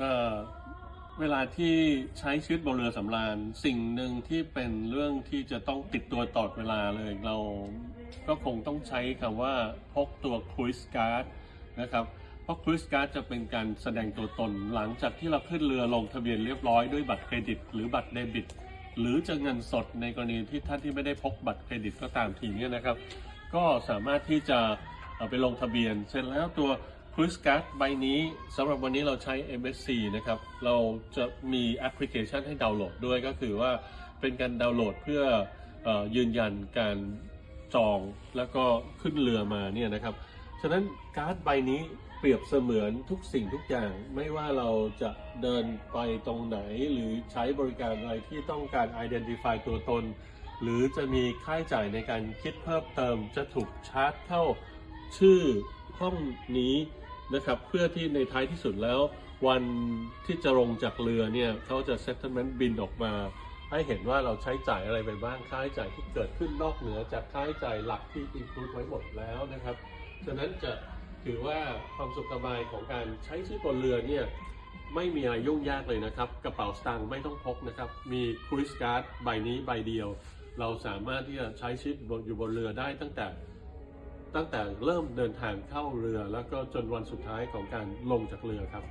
เอ่อเวลาที่ใช้ชีวิตบนเรือสำราญ สิ่งหนึ่งที่เป็นเรื่องที่จะต้องติดตัวตลอดเวลาเลย เราก็คงต้องใช้คำว่าพกตัวครูสการ์ดนะครับเพราะครูสการ์ดจะเป็นการแสดงตัวตนหลังจากที่เราขึ้นเรือลงทะเบียนเรียบร้อยด้วยบัตรเครดิต หรือบัตรเดบิต หรือจะเงินสดในกรณีที่ท่านที่ไม่ได้พกบัตรเครดิตก็ตามทีนี่ยนะครับ ก็สามารถที่จะเอาไปลงทะเบียน เสร็จแล้วตัว ครู i สการ์ดใบนี้สำหรับวันนี้เราใช้ MSC นะครับ เราจะมีแอปพลิเคชันให้ดาวน์โหลดด้วยก็คือว่าเป็นการดาวน์โหลดเพื่อออยืนยันการจองแล้วก็ขึ้นเรือมาเนี่ยนะครับ ฉะนั้นการ์ดใบนี้เปรียบเสมือนทุกสิ่งทุกอย่าง ไม่ว่าเราจะเดินไปตรงไหนหรือใช้บริการอะไรที่ต้องการ identify ตัวตน หรือจะมีค่าใช้จ่ายในการคิดเพิ่มเติมจะถูกชาร์จเข้าชื่อ ห้องนี้นะครับเพื่อที่ในท้ายที่สุดแล้ววันที่จะลงจากเรือเนี่ยเขาจะ settlement bill ออกมา ให้เห็นว่าเราใช้จ่ายอะไรไปบ้างค่าใช้จ่ายที่เกิดขึ้นนอกเหนือจากค่าใช้จ่ายหลักที่ include ไว้หมดแล้วนะครับฉะนั้นจะถือว่าความสุขสบายของการใช้ชีวิตบนเรือเนี่ยไม่มีอะไรยุ่งยากเลยนะครับ กระเป๋าสตางค์ไม่ต้องพกนะครับ มีครู i สการ์ดใบนี้ใบเดียว เราสามารถที่จะใช้ชีวิตอยู่บนเรือได้ตั้งแต่ ตั้งแต่เริ่มเดินทางเข้าเรือ แล้วก็จนวันสุดท้ายของการลงจากเรือครับ